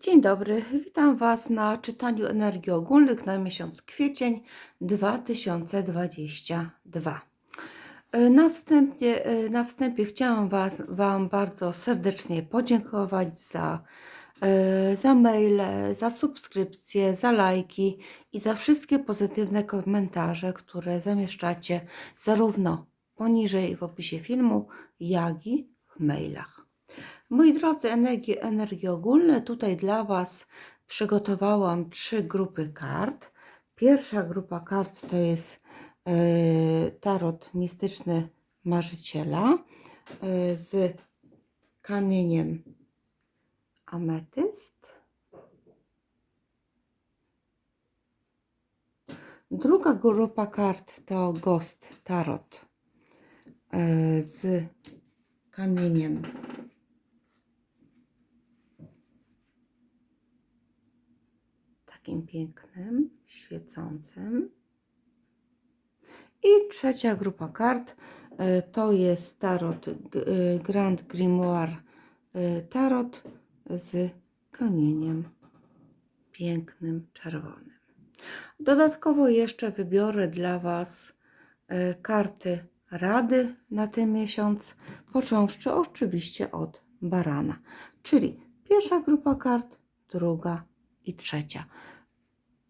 Dzień dobry, witam Was na czytaniu energii ogólnych na miesiąc kwiecień 2022. E, Na wstępie, e, na wstępie chciałam was, Wam bardzo serdecznie podziękować za, e, za maile, za subskrypcje, za lajki i za wszystkie pozytywne komentarze, które zamieszczacie zarówno poniżej w opisie filmu, jak i w mailach. Moi drodzy, energie, energie ogólne, tutaj dla Was przygotowałam trzy grupy kart. Pierwsza grupa kart to jest e, tarot mistyczny marzyciela e, z kamieniem ametyst. Druga grupa kart to Ghost Tarot e, z kamieniem takim pięknym, świecącym. I trzecia grupa kart e, to jest tarot e, Grand Grimoire e, Tarot z kamieniem pięknym, czerwonym. Dodatkowo jeszcze wybiorę dla Was karty rady na ten miesiąc, począwszy oczywiście od barana, czyli pierwsza grupa kart, druga i trzecia.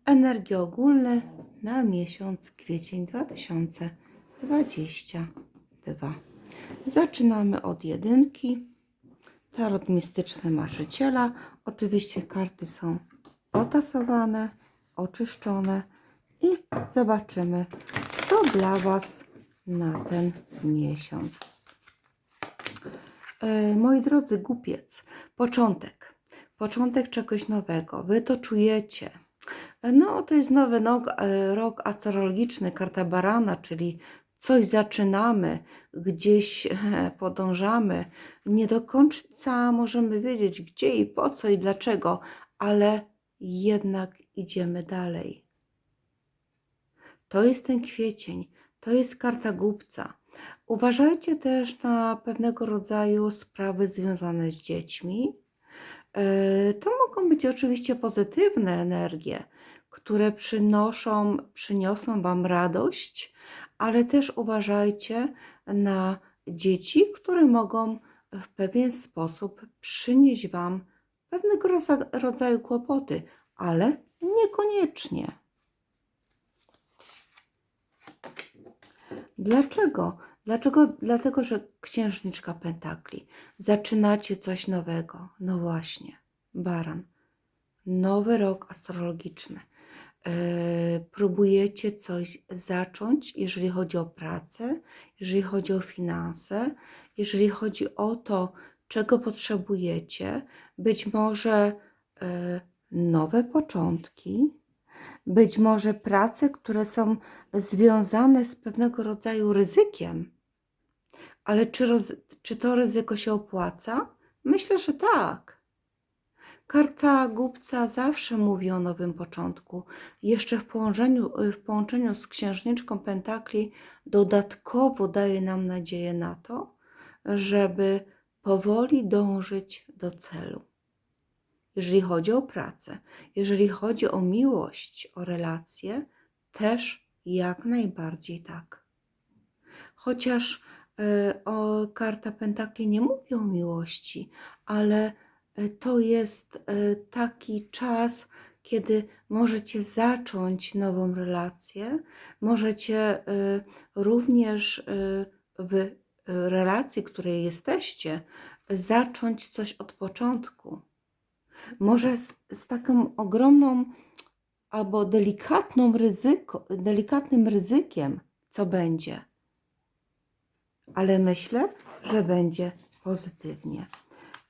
Energie ogólne na miesiąc kwiecień 2022. Zaczynamy od jedynki. Tarot mistyczny marzyciela. Oczywiście karty są otasowane, oczyszczone i zobaczymy, co dla Was na ten miesiąc. E, Moi drodzy, głupiec, początek. Początek czegoś nowego. Wy to czujecie. No, to jest nowy e, rok astrologiczny, karta barana, czyli coś zaczynamy, gdzieś e, podążamy. Nie do końca możemy wiedzieć, gdzie i po co i dlaczego, ale jednak idziemy dalej. To jest ten kwiecień, to jest karta głupca. Uważajcie też na pewnego rodzaju sprawy związane z dziećmi. E, To mogą być oczywiście pozytywne energie, które przynoszą, przyniosą Wam radość, ale też uważajcie na dzieci, które mogą w pewien sposób przynieść Wam pewnego rodzaju kłopoty, ale niekoniecznie. Dlaczego? Dlaczego? Dlatego, że księżniczka Pentakli. Zaczynacie coś nowego. No właśnie, baran. Nowy rok astrologiczny. Yy, próbujecie coś zacząć, jeżeli chodzi o pracę, jeżeli chodzi o finanse, jeżeli chodzi o to, czego potrzebujecie. Być może yy, nowe początki, być może prace, które są związane z pewnego rodzaju ryzykiem. Ale czy, roz, czy to ryzyko się opłaca? Myślę, że tak. Karta głupca zawsze mówi o nowym początku. Jeszcze w połączeniu, w połączeniu z księżniczką Pentakli dodatkowo daje nam nadzieję na to, żeby powoli dążyć do celu. Jeżeli chodzi o pracę, jeżeli chodzi o miłość, o relacje, też jak najbardziej tak. Chociaż o, karta Pentakli nie mówi o miłości, ale e, to jest e, taki czas, kiedy możecie zacząć nową relację, możecie e, również e, w relacji, której jesteście, zacząć coś od początku. Może z, z taką ogromną albo delikatną ryzyko, delikatnym ryzykiem, co będzie. Ale myślę, że będzie pozytywnie.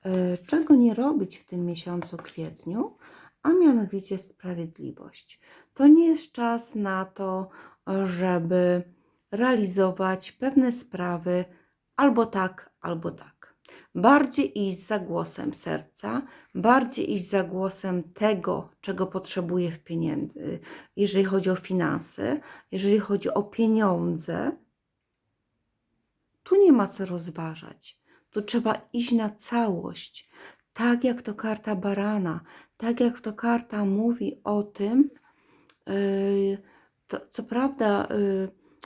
E, Czego nie robić w tym miesiącu kwietniu, a mianowicie sprawiedliwość. To nie jest czas na to, żeby realizować pewne sprawy albo tak, albo tak. Bardziej iść za głosem serca, bardziej iść za głosem tego, czego potrzebuję w pieniędzy, jeżeli chodzi o finanse, jeżeli chodzi o pieniądze. Tu nie ma co rozważać. Tu trzeba iść na całość. Tak jak to karta barana, tak jak to karta mówi o tym, yy, to, co prawda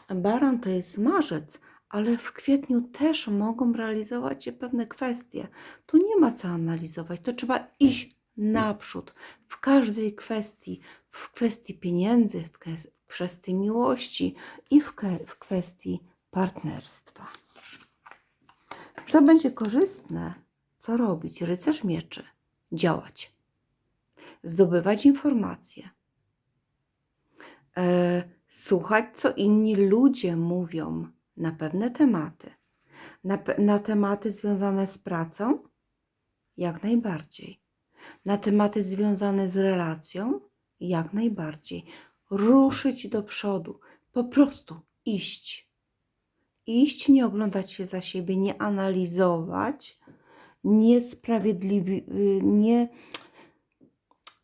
yy, baran to jest marzec, ale w kwietniu też mogą realizować się pewne kwestie. Tu nie ma co analizować, to trzeba iść naprzód w każdej kwestii, w kwestii pieniędzy, w kwes- w kwestii miłości i w kwestii partnerstwa. Co będzie korzystne? Co robić? Rycerz mieczy. Działać. Zdobywać informacje. E, słuchać, co inni ludzie mówią na pewne tematy. Na, na tematy związane z pracą? Jak najbardziej. Na tematy związane z relacją? Jak najbardziej. Ruszyć do przodu. Po prostu iść iść, nie oglądać się za siebie, nie analizować, nie sprawiedliwi, nie,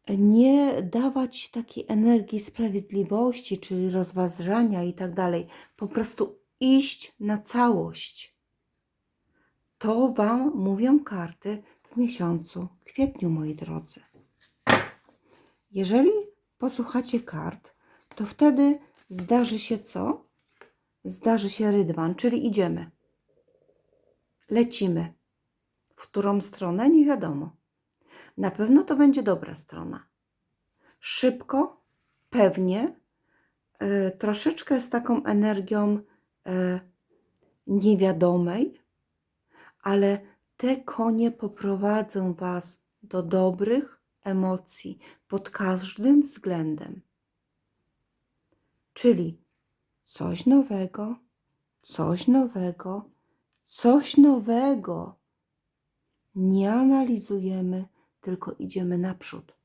nie dawać takiej energii sprawiedliwości, czyli rozważania i tak dalej. Po prostu iść na całość. To Wam mówią karty w miesiącu kwietniu, moi drodzy. Jeżeli posłuchacie kart, to wtedy zdarzy się co? Zdarzy się rydwan, czyli idziemy. Lecimy. W którą stronę? Nie wiadomo. Na pewno to będzie dobra strona. Szybko, pewnie, e, troszeczkę z taką energią e, niewiadomej, ale te konie poprowadzą Was do dobrych emocji pod każdym względem. Czyli coś nowego, coś nowego, coś nowego. Nie analizujemy, tylko idziemy naprzód.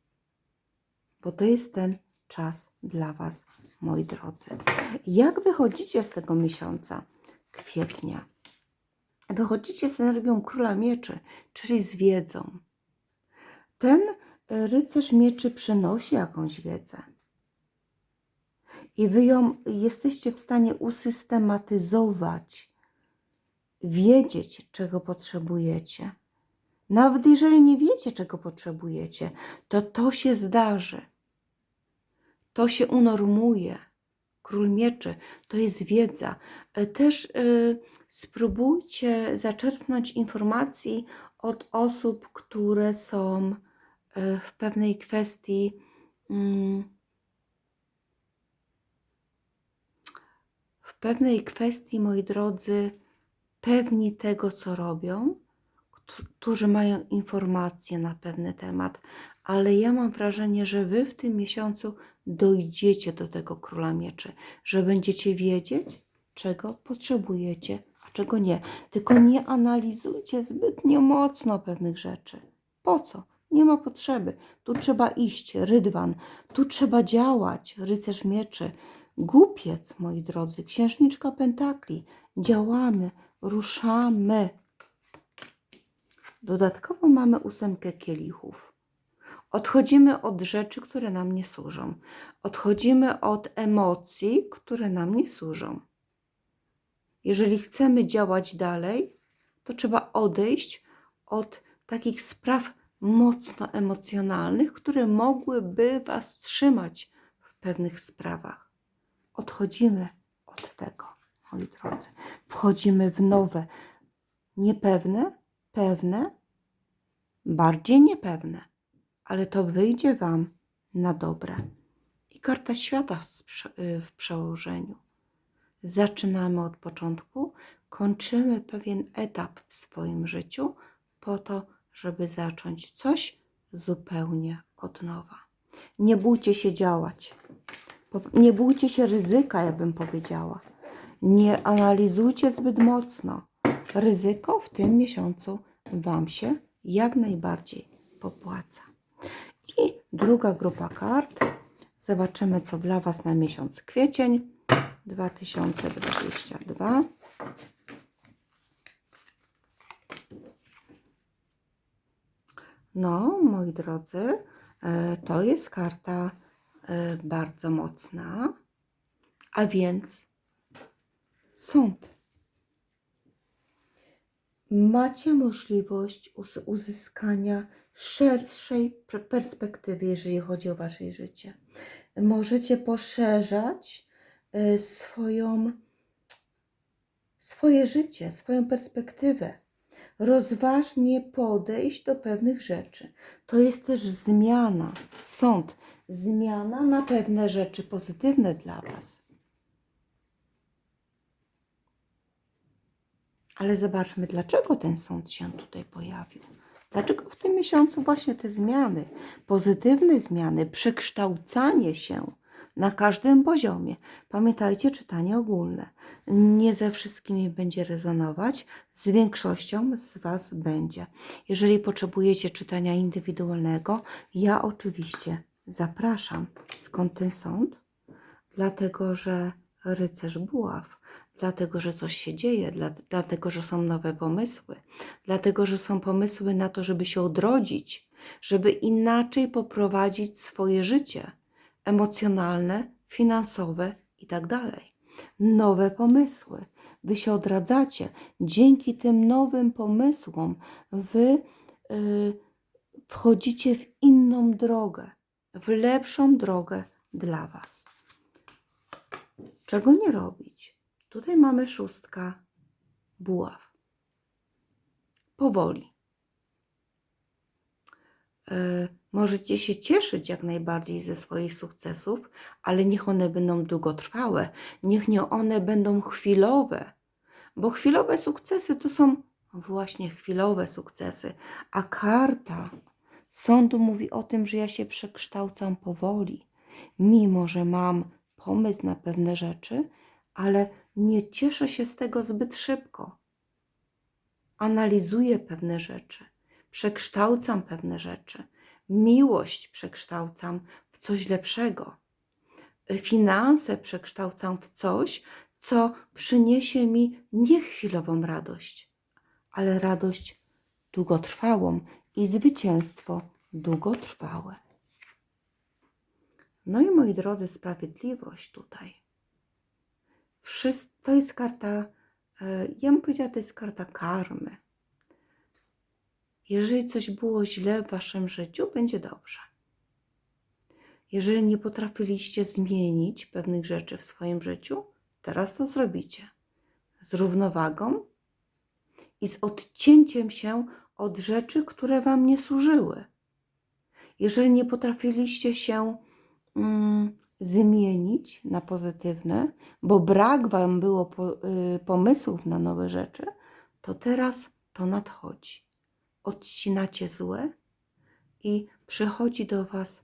Bo to jest ten czas dla Was, moi drodzy. Jak wychodzicie z tego miesiąca kwietnia? Wychodzicie z energią króla mieczy, czyli z wiedzą. Ten rycerz mieczy przynosi jakąś wiedzę i wy ją jesteście w stanie usystematyzować, wiedzieć, czego potrzebujecie. Nawet jeżeli nie wiecie, czego potrzebujecie, to to się zdarzy. To się unormuje. Król mieczy to jest wiedza. E, Też y, spróbujcie zaczerpnąć informacji od osób, które są y, w pewnej kwestii. mm, pewnej kwestii, moi drodzy, pewni tego, co robią, któ- którzy mają informacje na pewny temat, ale ja mam wrażenie, że wy w tym miesiącu dojdziecie do tego króla mieczy, że będziecie wiedzieć, czego potrzebujecie, a czego nie. Tylko nie analizujcie zbytnio mocno pewnych rzeczy. Po co? Nie ma potrzeby. Tu trzeba iść, rydwan, tu trzeba działać, rycerz mieczy. Głupiec, moi drodzy, księżniczka pentakli. Działamy, ruszamy. Dodatkowo mamy ósemkę kielichów. Odchodzimy od rzeczy, które nam nie służą. Odchodzimy od emocji, które nam nie służą. Jeżeli chcemy działać dalej, to trzeba odejść od takich spraw mocno emocjonalnych, które mogłyby Was trzymać w pewnych sprawach. Odchodzimy od tego, moi drodzy. Wchodzimy w nowe, niepewne, pewne, bardziej niepewne, ale to wyjdzie Wam na dobre. I karta świata y, w przełożeniu. Zaczynamy od początku, kończymy pewien etap w swoim życiu po to, żeby zacząć coś zupełnie od nowa. Nie bójcie się działać. Nie bójcie się ryzyka, ja bym powiedziała. Nie analizujcie zbyt mocno. Ryzyko w tym miesiącu Wam się jak najbardziej popłaca. I druga grupa kart. Zobaczymy, co dla Was na miesiąc kwiecień 2022. No, moi drodzy, e, to jest karta bardzo mocna, a więc sąd. Macie możliwość uz- uzyskania szerszej perspektywy, jeżeli chodzi o Wasze życie. Możecie poszerzać y, swoją, swoje życie, swoją perspektywę. Rozważnie podejść do pewnych rzeczy. To jest też zmiana, sąd, zmiana na pewne rzeczy pozytywne dla Was. Ale zobaczmy, dlaczego ten sąd się tutaj pojawił. Dlaczego w tym miesiącu właśnie te zmiany, pozytywne zmiany, przekształcanie się na każdym poziomie. Pamiętajcie, czytanie ogólne. Nie ze wszystkimi będzie rezonować, z większością z Was będzie. Jeżeli potrzebujecie czytania indywidualnego, ja oczywiście zapraszam. Skąd ten sąd? Dlatego, że rycerz buław, dlatego, że coś się dzieje, dla, dlatego, że są nowe pomysły, dlatego, że są pomysły na to, żeby się odrodzić, żeby inaczej poprowadzić swoje życie emocjonalne, finansowe i tak. Nowe pomysły. Wy się odradzacie. Dzięki tym nowym pomysłom wy y, wchodzicie w inną drogę, w lepszą drogę dla Was. Czego nie robić? Tutaj mamy szóstka buław. Powoli. E, Możecie się cieszyć jak najbardziej ze swoich sukcesów, ale niech one będą długotrwałe, niech nie one będą chwilowe, bo chwilowe sukcesy to są właśnie chwilowe sukcesy, a karta sądu mówi o tym, że ja się przekształcam powoli, mimo że mam pomysł na pewne rzeczy, ale nie cieszę się z tego zbyt szybko. Analizuję pewne rzeczy, przekształcam pewne rzeczy miłość przekształcam w coś lepszego. Finanse przekształcam w coś, co przyniesie mi nie chwilową radość, ale radość długotrwałą i zwycięstwo długotrwałe. No i moi drodzy, sprawiedliwość tutaj. Wszystko, to jest karta, e, ja bym powiedziała, to jest karta karmy. Jeżeli coś było źle w waszym życiu, będzie dobrze. Jeżeli nie potrafiliście zmienić pewnych rzeczy w swoim życiu, teraz to zrobicie. Z równowagą i z odcięciem się od rzeczy, które wam nie służyły. Jeżeli nie potrafiliście się mm, zmienić na pozytywne, bo brak wam było po, y, pomysłów na nowe rzeczy, to teraz to nadchodzi odcinacie złe i przychodzi do Was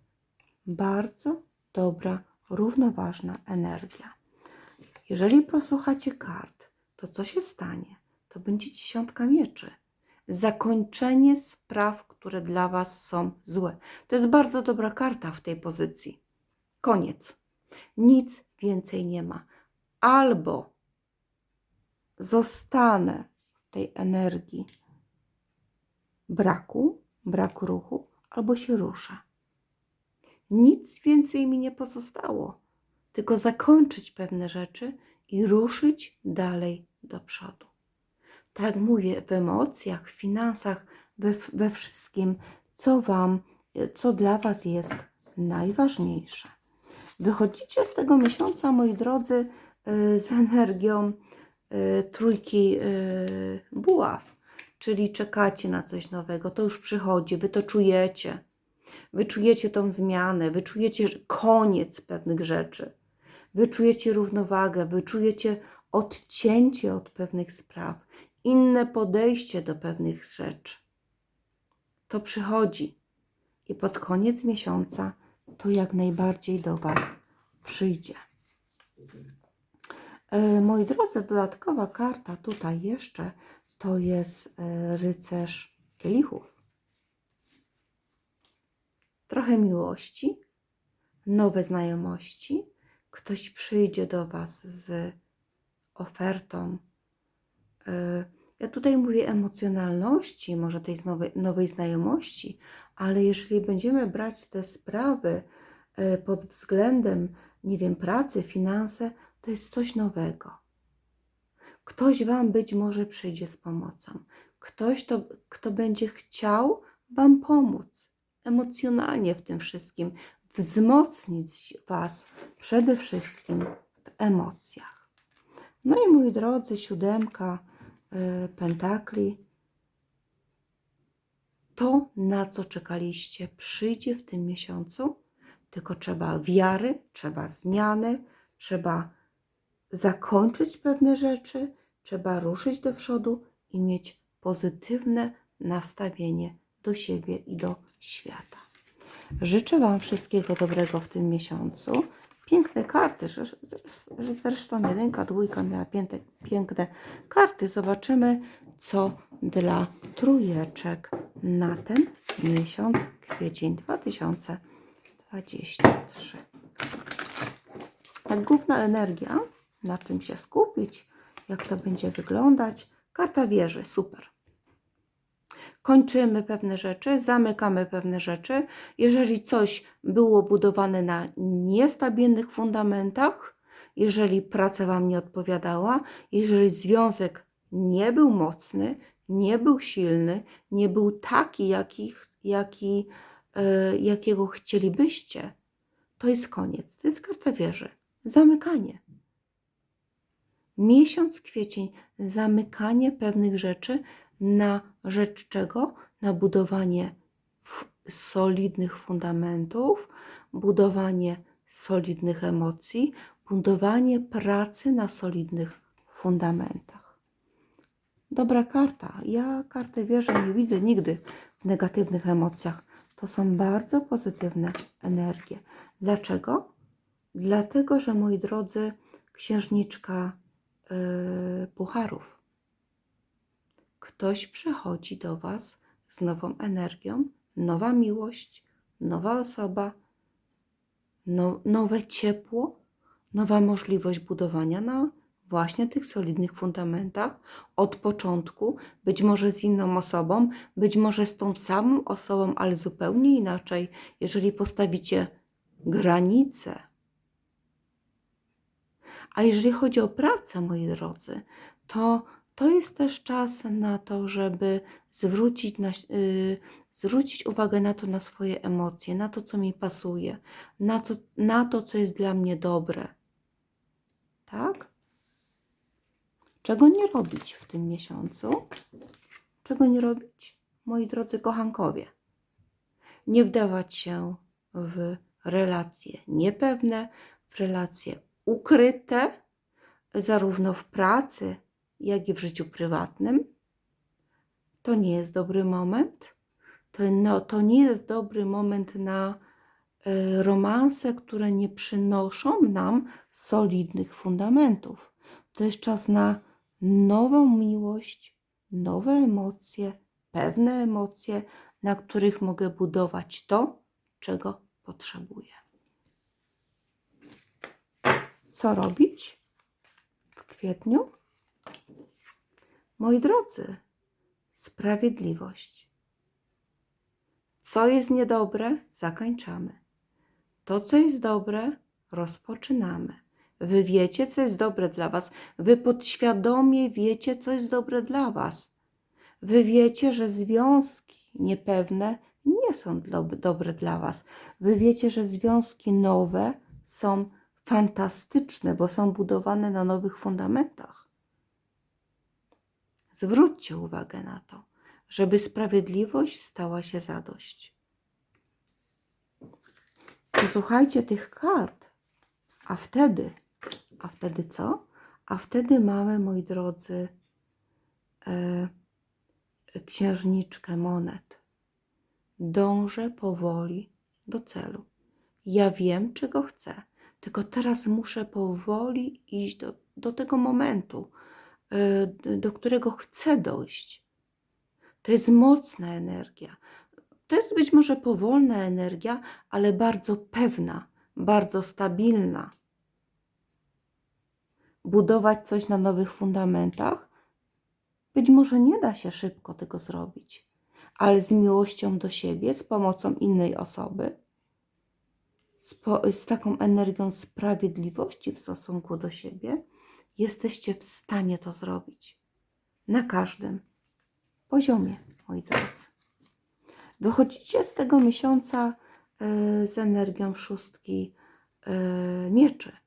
bardzo dobra, równoważna energia. Jeżeli posłuchacie kart, to co się stanie? To będzie dziesiątka mieczy. Zakończenie spraw, które dla Was są złe. To jest bardzo dobra karta w tej pozycji. Koniec. Nic więcej nie ma. Albo zostanę w tej energii braku, braku ruchu, albo się ruszę. Nic więcej mi nie pozostało, tylko zakończyć pewne rzeczy i ruszyć dalej do przodu. Tak jak mówię, w emocjach, w finansach, we, we wszystkim, co Wam, co dla Was jest najważniejsze. Wychodzicie z tego miesiąca, moi drodzy, y, z energią y, trójki buław czyli czekacie na coś nowego, to już przychodzi, wy to czujecie. Wy czujecie tą zmianę, wy czujecie koniec pewnych rzeczy. Wy czujecie równowagę, wy czujecie odcięcie od pewnych spraw, inne podejście do pewnych rzeczy. To przychodzi i pod koniec miesiąca to jak najbardziej do Was przyjdzie. E, moi drodzy, dodatkowa karta tutaj jeszcze to jest e, rycerz kielichów. Trochę miłości, nowe znajomości. Ktoś przyjdzie do Was z ofertą. Ja tutaj mówię emocjonalności, może tej nowej, nowej znajomości, ale jeżeli będziemy brać te sprawy e, pod względem, nie wiem, pracy, finanse, to jest coś nowego Ktoś Wam być może przyjdzie z pomocą. Ktoś, to, kto będzie chciał Wam pomóc emocjonalnie w tym wszystkim, wzmocnić Was przede wszystkim w emocjach. No i moi drodzy, siódemka pentakli. To, na co czekaliście, przyjdzie w tym miesiącu, tylko trzeba wiary, trzeba zmiany, trzeba zakończyć pewne rzeczy, trzeba ruszyć do przodu i mieć pozytywne nastawienie do siebie i do świata. Życzę Wam wszystkiego dobrego w tym miesiącu. Piękne karty, zresztą jedynka, dwójka miała piękne, piękne karty. Zobaczymy, co dla trójeczek na ten miesiąc, kwiecień 2023. Tak, główna energia, na czym się skupić, jak to będzie wyglądać. Karta wieży, super. Kończymy pewne rzeczy, zamykamy pewne rzeczy. Jeżeli coś było budowane na niestabilnych fundamentach, jeżeli praca Wam nie odpowiadała, jeżeli związek nie był mocny, nie był silny, nie był taki, jaki, jaki, e, jakiego chcielibyście, to jest koniec. To jest karta wieży. Zamykanie. Miesiąc kwiecień, zamykanie pewnych rzeczy na rzecz czego? Na budowanie solidnych fundamentów, budowanie solidnych emocji, budowanie pracy na solidnych fundamentach. Dobra karta. Ja kartę wierzy nie widzę nigdy w negatywnych emocjach. To są bardzo pozytywne energie. Dlaczego? Dlatego, że moi drodzy, księżniczka yy, pucharów. Ktoś przychodzi do Was z nową energią, nowa miłość, nowa osoba, no, nowe ciepło, nowa możliwość budowania na właśnie tych solidnych fundamentach od początku, być może z inną osobą, być może z tą samą osobą, ale zupełnie inaczej. Jeżeli postawicie granice, a jeżeli chodzi o pracę, moi drodzy, to to jest też czas na to, żeby zwrócić, na, y, zwrócić uwagę na to, na swoje emocje, na to, co mi pasuje, na to, na to, co jest dla mnie dobre. Tak? Czego nie robić w tym miesiącu? Czego nie robić? Moi drodzy kochankowie, nie wdawać się w relacje niepewne, w relacje ukryte, zarówno w pracy, jak i w życiu prywatnym. To nie jest dobry moment. To, no, to nie jest dobry moment na e, romanse, które nie przynoszą nam solidnych fundamentów. To jest czas na nową miłość, nowe emocje, pewne emocje, na których mogę budować to, czego potrzebuję. Co robić w kwietniu? Moi drodzy, sprawiedliwość. Co jest niedobre, zakończamy. To, co jest dobre, rozpoczynamy. Wy wiecie, co jest dobre dla Was. Wy podświadomie wiecie, co jest dobre dla Was. Wy wiecie, że związki niepewne nie są do, dobre dla Was. Wy wiecie, że związki nowe są fantastyczne, bo są budowane na nowych fundamentach. Zwróćcie uwagę na to, żeby sprawiedliwość stała się zadość. Posłuchajcie tych kart, a wtedy, a wtedy co? A wtedy mamy, moi drodzy, e, księżniczkę monet. Dążę powoli do celu. Ja wiem, czego chcę, tylko teraz muszę powoli iść do, do tego momentu, do którego chcę dojść. To jest mocna energia. To jest być może powolna energia, ale bardzo pewna, bardzo stabilna. Budować coś na nowych fundamentach? Być może nie da się szybko tego zrobić, ale z miłością do siebie, z pomocą innej osoby, z, po, z taką energią sprawiedliwości w stosunku do siebie, jesteście w stanie to zrobić. Na każdym poziomie, moi drodzy. Wychodzicie z tego miesiąca y, z energią szóstki y, mieczy,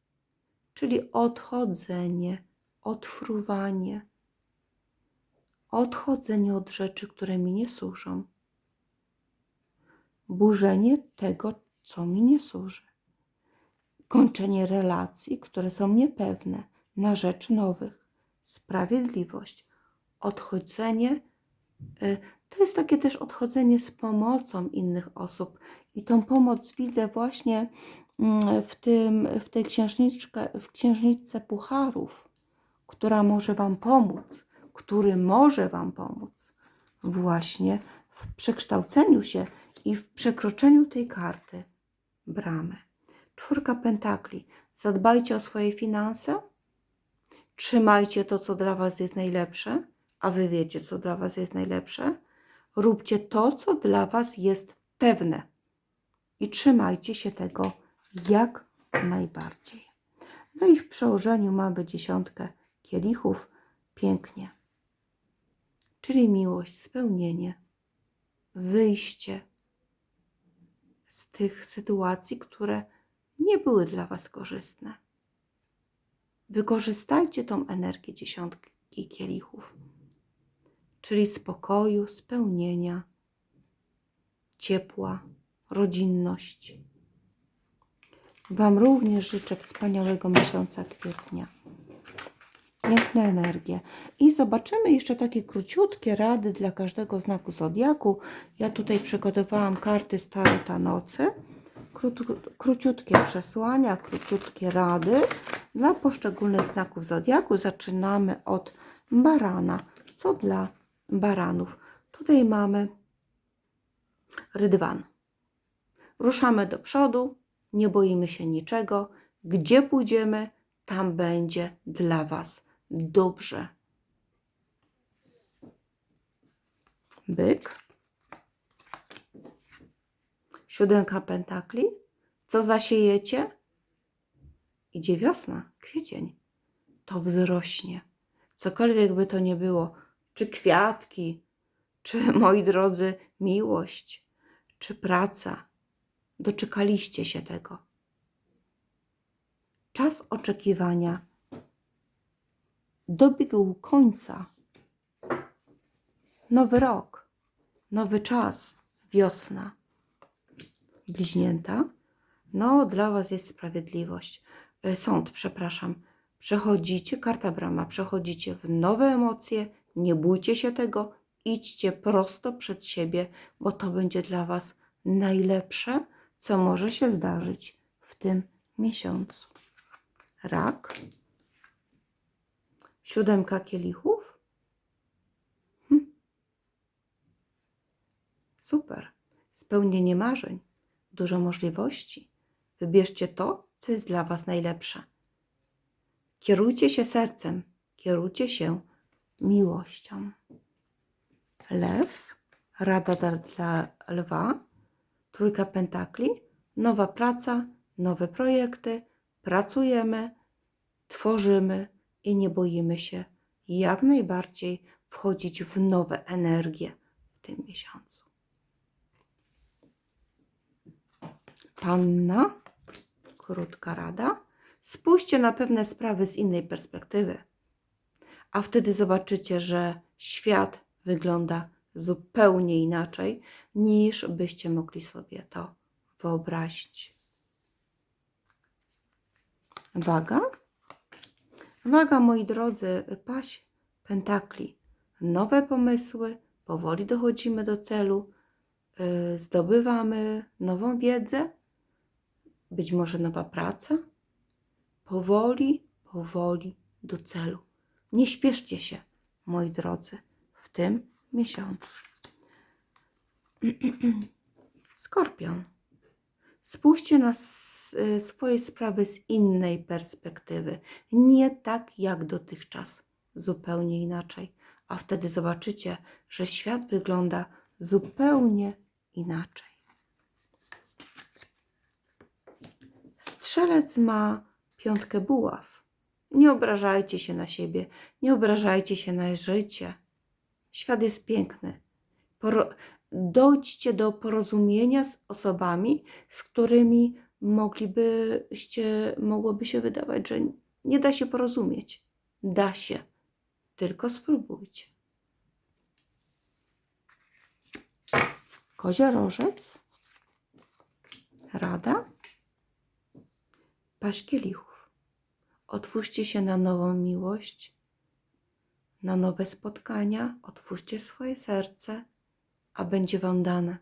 czyli odchodzenie, odfruwanie, odchodzenie od rzeczy, które mi nie służą, burzenie tego, co mi nie służy, kończenie relacji, które są niepewne, na rzecz nowych, sprawiedliwość, odchodzenie. y, To jest takie też odchodzenie z pomocą innych osób. I tą pomoc widzę właśnie mm, w, tym, w tej księżniczce, w księżniczce pucharów, która może Wam pomóc, który może Wam pomóc właśnie w przekształceniu się i w przekroczeniu tej karty bramy. Czwórka pentakli. Zadbajcie o swoje finanse. Trzymajcie to, co dla Was jest najlepsze, a Wy wiecie, co dla Was jest najlepsze. Róbcie to, co dla Was jest pewne i trzymajcie się tego jak najbardziej. No i w przełożeniu mamy dziesiątkę kielichów. Pięknie. Czyli miłość, spełnienie, wyjście z tych sytuacji, które nie były dla Was korzystne. Wykorzystajcie tą energię dziesiątki kielichów, czyli spokoju, spełnienia, ciepła, rodzinność. Wam również życzę wspaniałego miesiąca kwietnia. Piękne energie. I zobaczymy jeszcze takie króciutkie rady dla każdego znaku zodiaku. Ja tutaj przygotowałam karty Starota Nocy. Krót, króciutkie przesłania, króciutkie rady dla poszczególnych znaków zodiaku. Zaczynamy od barana. Co dla baranów? Tutaj mamy rydwan. Ruszamy do przodu, nie boimy się niczego. Gdzie pójdziemy, tam będzie dla Was dobrze. Byk. Siódemka pentakli. Co zasiejecie? Idzie wiosna, kwiecień. To wzrośnie. Cokolwiek by to nie było, czy kwiatki, czy moi drodzy, miłość, czy praca. Doczekaliście się tego. Czas oczekiwania dobiegł końca. Nowy rok, nowy czas, wiosna. Bliźnięta, no dla Was jest sprawiedliwość. E, Sąd, przepraszam. Przechodzicie, karta brama, przechodzicie w nowe emocje, nie bójcie się tego, idźcie prosto przed siebie, bo to będzie dla Was najlepsze, co może się zdarzyć w tym miesiącu. Rak, Siódemka kielichów? Hm. Super. Spełnienie marzeń, dużo możliwości. Wybierzcie to, co jest dla Was najlepsze. Kierujcie się sercem, kierujcie się miłością. Lew, rada dla- lwa, trójka pentakli, nowa praca, nowe projekty, pracujemy, tworzymy i nie boimy się jak najbardziej wchodzić w nowe energie w tym miesiącu. Panna, krótka rada. Spójrzcie na pewne sprawy z innej perspektywy, a wtedy zobaczycie, że świat wygląda zupełnie inaczej, niż byście mogli sobie to wyobrazić. Waga. Waga, moi drodzy, paść pentakli. Nowe pomysły, powoli dochodzimy do celu, yy, zdobywamy nową wiedzę, być może nowa praca. Powoli, powoli do celu. Nie śpieszcie się, moi drodzy, w tym miesiącu. Skorpion. Spójrzcie na y, swoje sprawy z innej perspektywy. Nie tak jak dotychczas, zupełnie inaczej. A wtedy zobaczycie, że świat wygląda zupełnie inaczej. Strzelec ma piątkę buław. Nie obrażajcie się na siebie, nie obrażajcie się na życie. Świat jest piękny. Poro- dojdźcie do porozumienia z osobami, z którymi moglibyście, mogłoby się wydawać, że nie da się porozumieć. Da się, tylko spróbujcie. Koziorożec, rada, paść kielichów. Otwórzcie się na nową miłość, na nowe spotkania, otwórzcie swoje serce, a będzie Wam dane.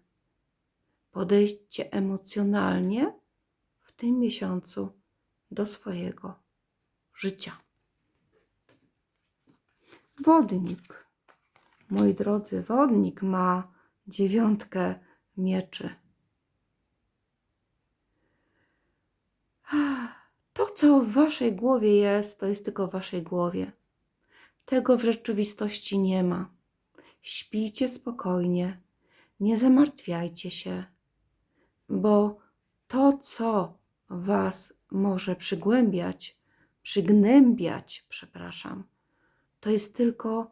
Podejdźcie emocjonalnie w tym miesiącu do swojego życia. Wodnik. Moi drodzy, wodnik ma dziewiątkę mieczy. To, co w waszej głowie jest, to jest tylko w waszej głowie. Tego w rzeczywistości nie ma. Śpijcie spokojnie, nie zamartwiajcie się, bo to, co was może przygłębiać, przygnębiać, przepraszam, to jest tylko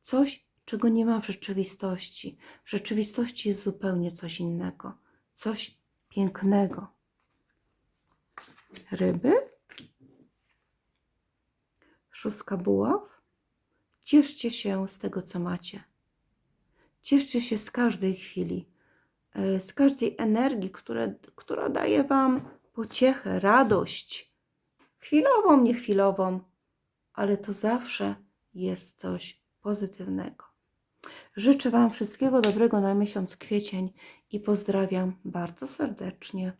coś, czego nie ma w rzeczywistości. W rzeczywistości jest zupełnie coś innego, coś pięknego. Ryby, szóstka buław. Cieszcie się z tego, co macie. Cieszcie się z każdej chwili, e, z każdej energii, które, która daje Wam pociechę, radość. Chwilową, niechwilową, ale to zawsze jest coś pozytywnego. Życzę Wam wszystkiego dobrego na miesiąc kwiecień i pozdrawiam bardzo serdecznie.